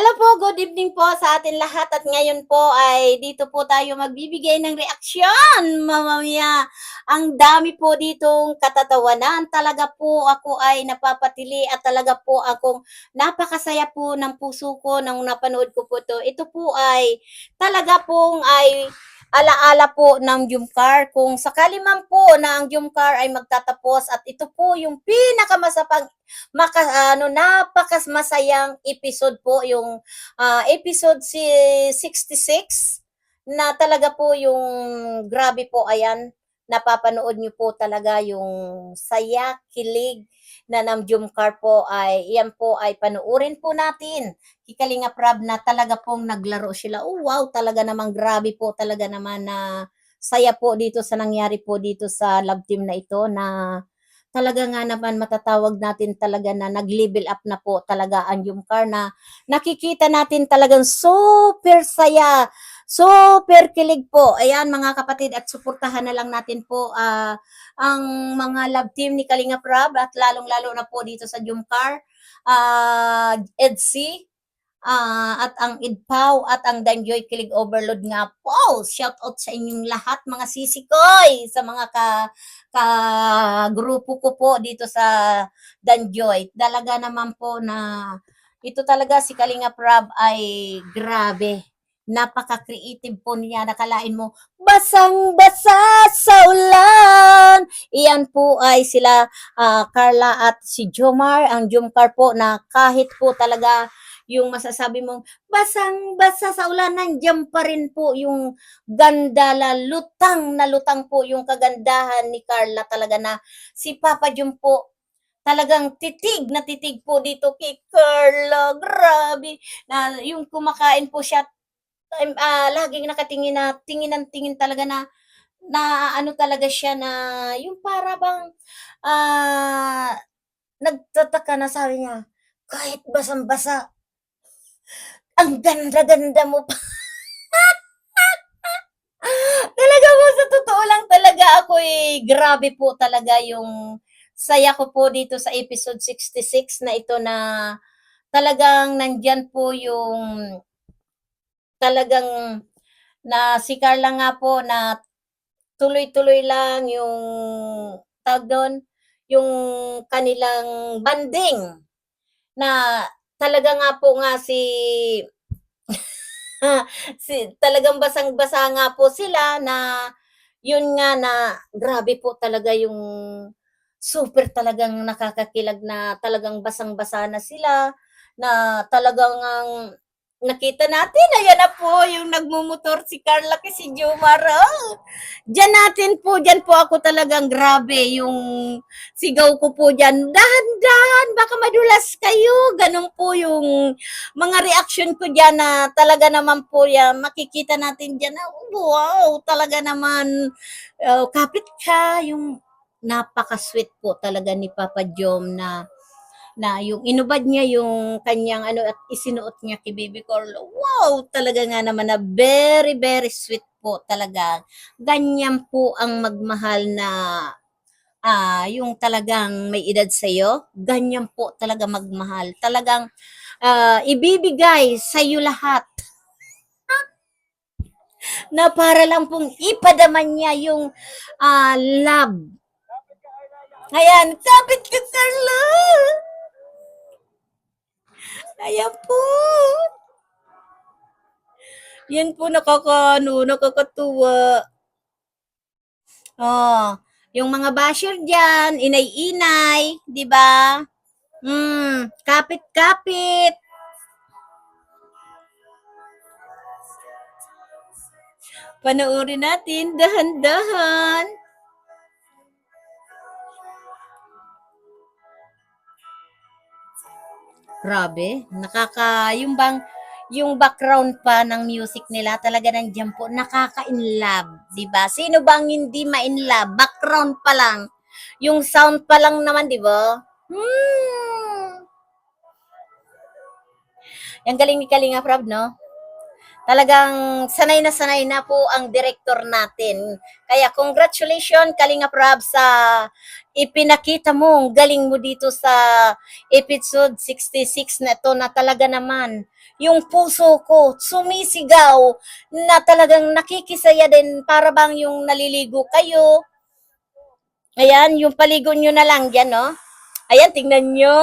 Hello po, good evening po sa atin lahat at ngayon po ay dito po tayo magbibigay ng reaksyon. Mamamaya, ang dami po ditong katatawanan. Talaga po ako ay napapatili at talaga po akong napakasaya po ng puso ko nang napanood ko po to. Ito po ay talaga pong ay alaala po ng Jumcar. Kung sakali man po na ang Jumcar ay magtatapos at ito po yung pinakamasapang maka, ano, napakas masayang episode po yung ah, episode si 66 na talaga po yung grabe po ayan napapanood niyo po talaga yung saya, kilig na ng Jumcar po ay yan po ay panuurin po natin. Kikalinga Prab na talaga pong naglaro sila. Oh wow, talaga namang grabe po talaga naman na saya po dito sa nangyari po dito sa love team na ito na talaga nga naman matatawag natin talaga na nag-level up na po talaga ang Jumcar na nakikita natin talagang super saya, super kilig po. Ayan mga kapatid at suportahan na lang natin po ah, ang mga love team ni Kalinga Prab at lalong-lalo na po dito sa Jumcar, uh, EDC, ah, at ang IDPAW at ang Danjoy Kilig Overload nga po. Shout out sa inyong lahat mga sisikoy sa mga ka, ka grupo ko po dito sa Danjoy. Talaga naman po na ito talaga si Kalinga Prab ay grabe. Napaka-creative po niya. Nakalain mo, basang-basa sa ulan. Iyan po ay sila ah, Carla at si Jomar. Ang Jomcar po na kahit po talaga yung masasabi mong basang-basa sa ulan, nandiyan pa rin po yung ganda la lutang na lutang po yung kagandahan ni Carla talaga na si Papa Jum po talagang titig na titig po dito kay Carla. Grabe. Na yung kumakain po siya ah, laging nakatingin na tingin ng tingin talaga na na ano talaga siya na yung para bang ah nagtataka na sabi niya kahit basang-basa ang ganda-ganda mo pa. talaga po, sa totoo lang talaga ako eh, grabe po talaga yung saya ko po dito sa episode 66 na ito na talagang nandyan po yung talagang na si Carla nga po na tuloy-tuloy lang yung tawag doon, yung kanilang banding na talaga nga po nga si si talagang basang-basa nga po sila na yun nga na grabe po talaga yung super talagang nakakakilag na talagang basang-basa na sila na talagang ang nakita natin, ayan na po yung nagmumotor si Carla kay si Jomar. Oh. Diyan natin po, diyan po ako talagang grabe yung sigaw ko po diyan. Dahan-dahan, baka madulas kayo. Ganun po yung mga reaction ko diyan na talaga naman po yan. Makikita natin diyan na, wow, talaga naman uh, kapit ka yung napaka-sweet po talaga ni Papa Jom na na yung inubad niya yung kanyang ano at isinuot niya kay Baby Carlo. Wow, talaga nga naman na very very sweet po talaga. Ganyan po ang magmahal na ah yung talagang may edad sa iyo, ganyan po talaga magmahal. Talagang ah, ibibigay sa iyo lahat na para lang pong ipadaman niya yung ah, love. Ayan, kapit ka, Carla! Ayan po. Yan po nakakano, nakakatuwa. Oh, yung mga basher diyan, inay-inay, 'di ba? Hmm, kapit-kapit. Panoorin natin dahan-dahan. Grabe, nakaka yung bang yung background pa ng music nila talaga nandiyan po nakaka-inlove, 'di ba? Sino bang hindi ma-inlove? Background pa lang. Yung sound pa lang naman, 'di ba? Hmm. Ang galing ni Kalinga Prab, no? Talagang sanay na sanay na po ang director natin. Kaya congratulations Kalinga Prab sa ipinakita mo, ang galing mo dito sa episode 66 na to na talaga naman yung puso ko sumisigaw na talagang nakikisaya din para bang yung naliligo kayo. Ayan, yung paligo nyo na lang dyan, no? Ayan, tingnan nyo.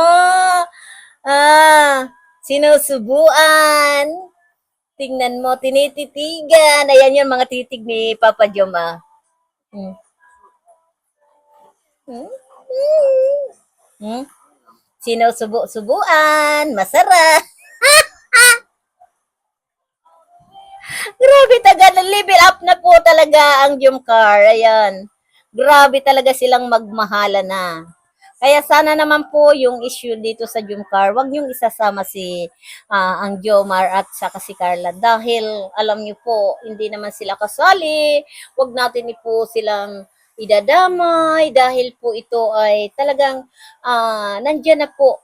Ah, sinusubuan. Tingnan mo, tinititigan. Ayan yung mga titig ni Papa Joma. Hmm. Hmm? Hmm? Sinusubo-subuan. Masarap. Grabe talaga, level up na po talaga ang Jumcar. Ayan. Grabe talaga silang magmahala na. Kaya sana naman po yung issue dito sa Jumcar, wag niyong isasama si ah, ang Jomar at saka si Carla dahil alam niyo po, hindi naman sila kasali. Wag natin po silang idadamay dahil po ito ay talagang ah, nandyan na po.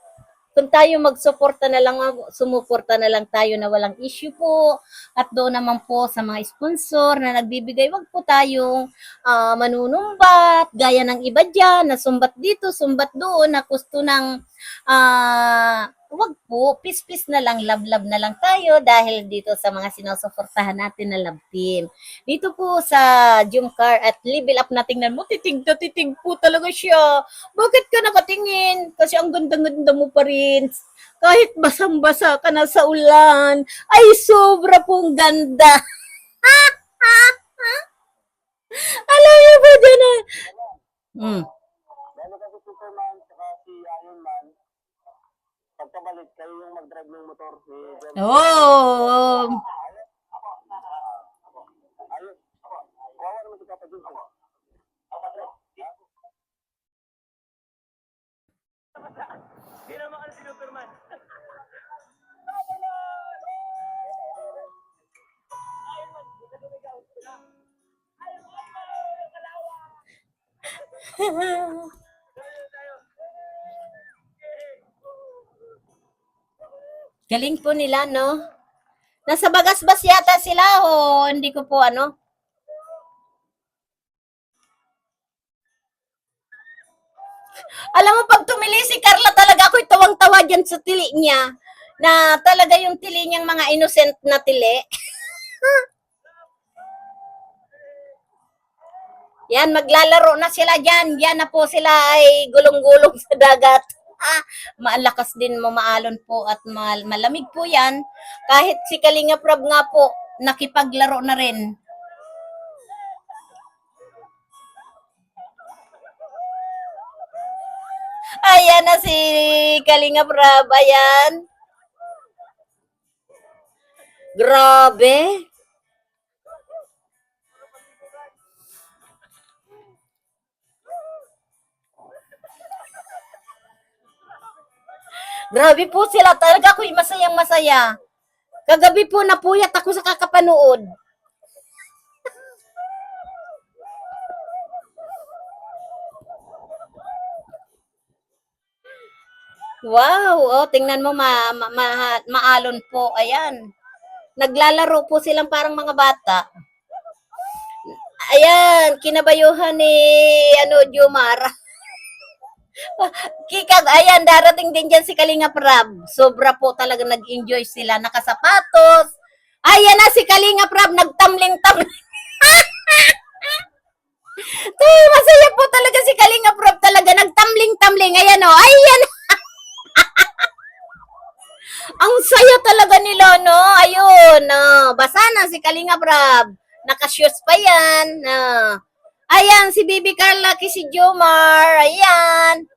Kung tayo magsuporta na lang, sumuporta na lang tayo na walang issue po. At doon naman po sa mga sponsor na nagbibigay, wag po tayong ah, manunumbat, gaya ng iba dyan, na sumbat dito, sumbat doon, na gusto ng, ah, wag po, peace-peace na lang, love-love na lang tayo dahil dito sa mga sinusuportahan natin na love team. Dito po sa Jumcar at level up na tingnan mo, titig na titig po talaga siya. Bakit ka nakatingin? Kasi ang ganda-ganda mo pa rin. Kahit basang-basa ka na sa ulan, ay sobra pong ganda. Alam niyo ba dyan na? Lalo kasi Superman saka si Iron Man, pagkabalik kayo yung mag-drive ng motor. Oh. Hindi naman kasi si Superman. galing po nila, no? Nasa bagasbas yata sila o hindi ko po ano. Alam mo, pag tumili si Carla talaga ako'y tawang-tawa dyan sa tili niya. Na talaga yung tili niyang mga innocent na tili. Yan, maglalaro na sila dyan. Yan na po sila ay gulong-gulong sa dagat. Ah, maalakas din mo maalon po at mal- malamig po yan. Kahit si Kalinga Prab nga po, nakipaglaro na rin. Ayan na si Kalinga Prab. Ayan. Grabe. Grabe po sila. Talaga ako'y masayang masaya. Kagabi po napuyat ako sa kakapanood. Wow, oh, tingnan mo ma, ma, ma- maalon po. Ayan. Naglalaro po silang parang mga bata. Ayan, kinabayuhan ni ano Jomar. Kikag, ayan, darating din dyan si Kalinga Prab. Sobra po talaga nag-enjoy sila. Nakasapatos. Ayan na si Kalinga Prab, nagtamling-tamling. Tay, masaya po talaga si Kalinga Prab talaga. Nagtamling-tamling. Ayan o, ayan. Ang saya talaga nila, no? Ayun, no? Basa na si Kalinga Prab. Nakashoes pa yan. No? Ayan, si Bibi Carla, si Jomar. Ayan.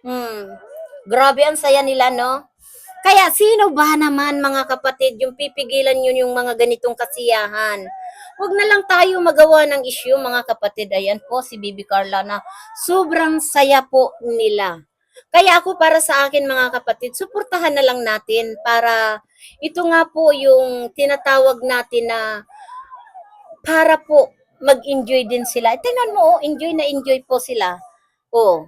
Hmm. Grabe ang saya nila, no? Kaya sino ba naman mga kapatid yung pipigilan yun yung mga ganitong kasiyahan? Huwag na lang tayo magawa ng issue mga kapatid. Ayan po si Bibi Carla na sobrang saya po nila. Kaya ako para sa akin mga kapatid, suportahan na lang natin para ito nga po yung tinatawag natin na para po mag-enjoy din sila. Tingnan mo, oh, enjoy na enjoy po sila. Oh,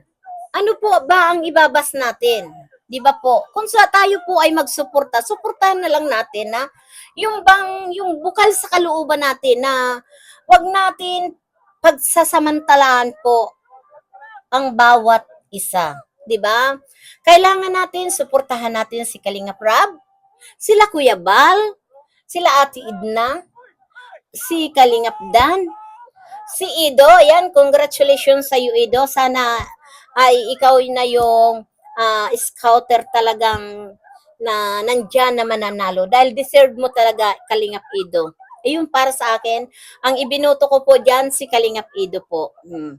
ano po ba ang ibabas natin? Di ba po? Kung sa tayo po ay magsuporta, suportahan na lang natin na yung bang, yung bukal sa kalooban natin na wag natin pagsasamantalaan po ang bawat isa. Di ba? Kailangan natin, suportahan natin si Kalinga Prab, sila Kuya Bal, sila Ate Idna, si Kalingap Dan, si Ido, yan, congratulations sa iyo Ido. Sana ay ikaw na yung ah, scouter talagang na nandyan na mananalo. Dahil deserve mo talaga Kalingap Ido. Ayun para sa akin, ang ibinuto ko po dyan si Kalingap Ido po. Hmm.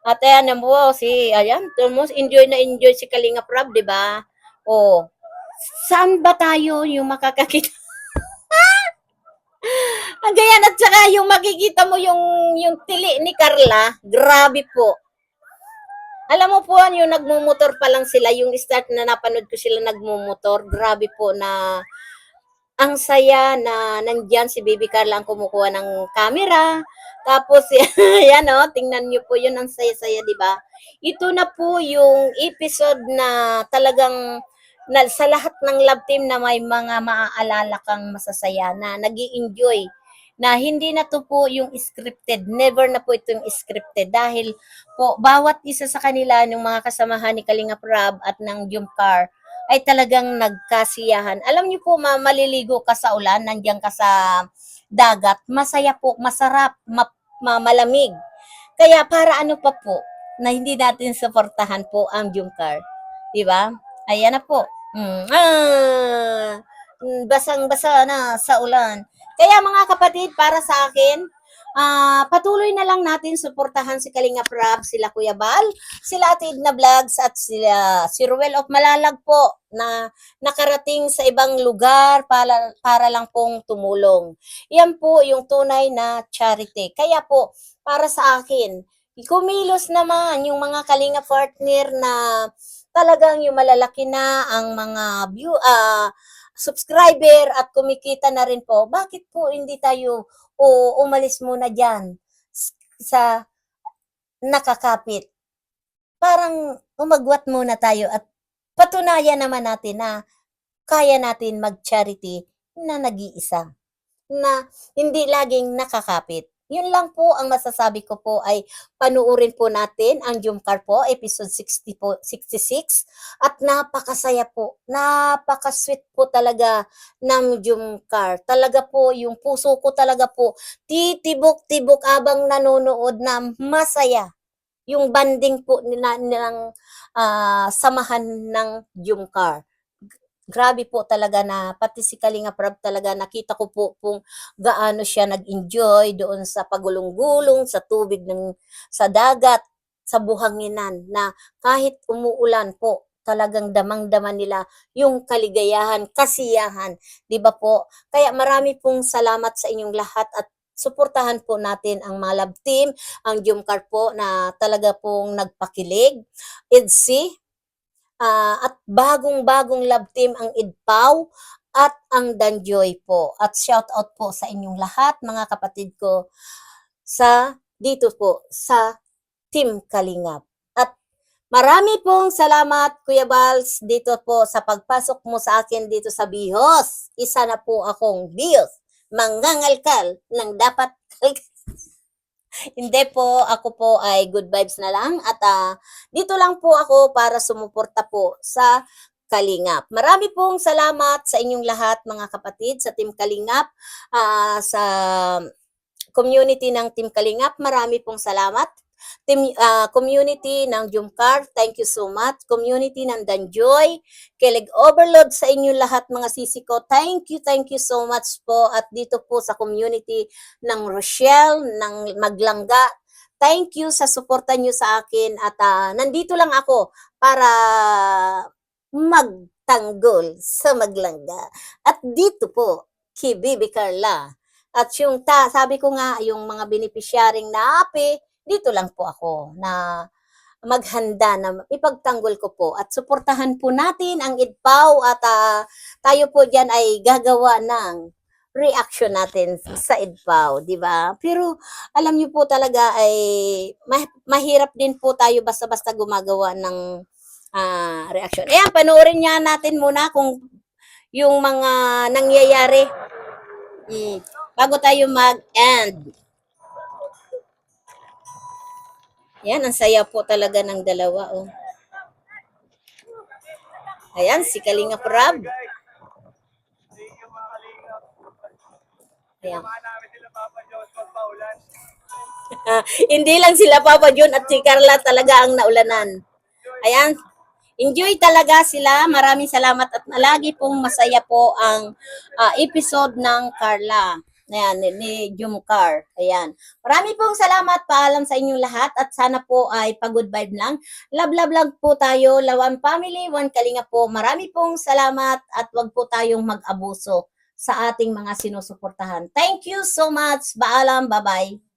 At ayan na po, si, ayan, almost enjoy na enjoy si Kalingap Rab, di ba? O, saan ba tayo yung makakakita? Ang ganyan at saka yung makikita mo yung yung tili ni Carla, grabe po. Alam mo po, yung nagmumotor pa lang sila, yung start na napanood ko sila nagmumotor, grabe po na ang saya na nandyan si Baby Carla ang kumukuha ng camera. Tapos, yan o, tingnan nyo po yun, ang saya-saya, di ba? Ito na po yung episode na talagang na, sa lahat ng love team na may mga maaalala kang masasaya na nag enjoy na hindi na to po yung scripted. Never na po ito yung scripted dahil po bawat isa sa kanila ng mga kasamahan ni Kalinga Prab at ng Jumcar ay talagang nagkasiyahan. Alam niyo po, ma, maliligo ka sa ulan, nandiyan ka sa dagat, masaya po, masarap, ma, ma- malamig. Kaya para ano pa po, na hindi natin suportahan po ang Jumcar. Di ba? Ayan na po. Mm. Ah, mm, basang-basa na sa ulan. Kaya mga kapatid, para sa akin, ah, patuloy na lang natin suportahan si Kalinga Prab, sila Kuya Bal, sila Ate Edna Vlogs at sila si Ruel of Malalag po na nakarating sa ibang lugar para, para lang pong tumulong. Yan po yung tunay na charity. Kaya po, para sa akin, kumilos naman yung mga Kalinga partner na talagang yung malalaki na ang mga view, ah, subscriber at kumikita na rin po, bakit po hindi tayo o umalis muna dyan sa nakakapit? Parang umagwat muna tayo at patunayan naman natin na kaya natin mag-charity na nag-iisa. Na hindi laging nakakapit. Yun lang po ang masasabi ko po ay panuorin po natin ang Jumcar po, episode 60 po, 66. At napakasaya po, napaka-sweet po talaga ng Jumcar. Talaga po, yung puso ko talaga po, titibok-tibok abang nanonood na masaya. Yung banding po nila, nilang ah, samahan ng Jumcar. Grabe po talaga na, pati si Kalinga Prab talaga, nakita ko po kung gaano siya nag-enjoy doon sa pagulong-gulong, sa tubig ng, sa dagat, sa buhanginan, na kahit umuulan po, talagang damang-dama nila yung kaligayahan, kasiyahan, di ba po? Kaya marami pong salamat sa inyong lahat at suportahan po natin ang mga love team, ang Jumcar po na talaga pong nagpakilig, EDSI, ah, at bagong-bagong love team ang IDPAW at ang Danjoy po. At shout out po sa inyong lahat, mga kapatid ko, sa dito po, sa Team Kalingap. At marami pong salamat, Kuya Bals, dito po sa pagpasok mo sa akin dito sa Bihos. Isa na po akong Bihos, mangangalkal ng dapat Hindi po, ako po ay good vibes na lang at ah, dito lang po ako para sumuporta po sa Kalingap. Marami pong salamat sa inyong lahat mga kapatid sa Team Kalingap, ah, sa community ng Team Kalingap. Marami pong salamat. Team ah, community ng Jumcar, thank you so much. Community ng Danjoy, Kilig Overload sa inyo lahat mga sisi ko. Thank you, thank you so much po. At dito po sa community ng Rochelle, ng Maglangga. Thank you sa suporta nyo sa akin at ah, nandito lang ako para magtanggol sa Maglangga. At dito po, kay Bibi Carla. At yung ta, sabi ko nga, yung mga beneficiaring na api, dito lang po ako na maghanda na ipagtanggol ko po at suportahan po natin ang IDPAW at ah, tayo po diyan ay gagawa ng reaction natin sa IDPAW, di ba? Pero alam niyo po talaga ay ma- mahirap din po tayo basta-basta gumagawa ng ah, reaction. Ayan, panoorin niya natin muna kung yung mga nangyayari mm, bago tayo mag-end. Yan, ang saya po talaga ng dalawa. Oh. Ayan, si Kalinga Prab. Ayan. Hindi lang sila Papa John at si Carla talaga ang naulanan. Ayan. Enjoy talaga sila. Maraming salamat at lagi pong masaya po ang ah, episode ng Carla. Ayan, ni, ni Jumcar. Ayan. Marami pong salamat. Paalam sa inyong lahat at sana po ay pag-good vibe lang. Love, love, love po tayo. Lawan family, one kalinga po. Marami pong salamat at wag po tayong mag-abuso sa ating mga sinusuportahan. Thank you so much. Paalam. Bye-bye.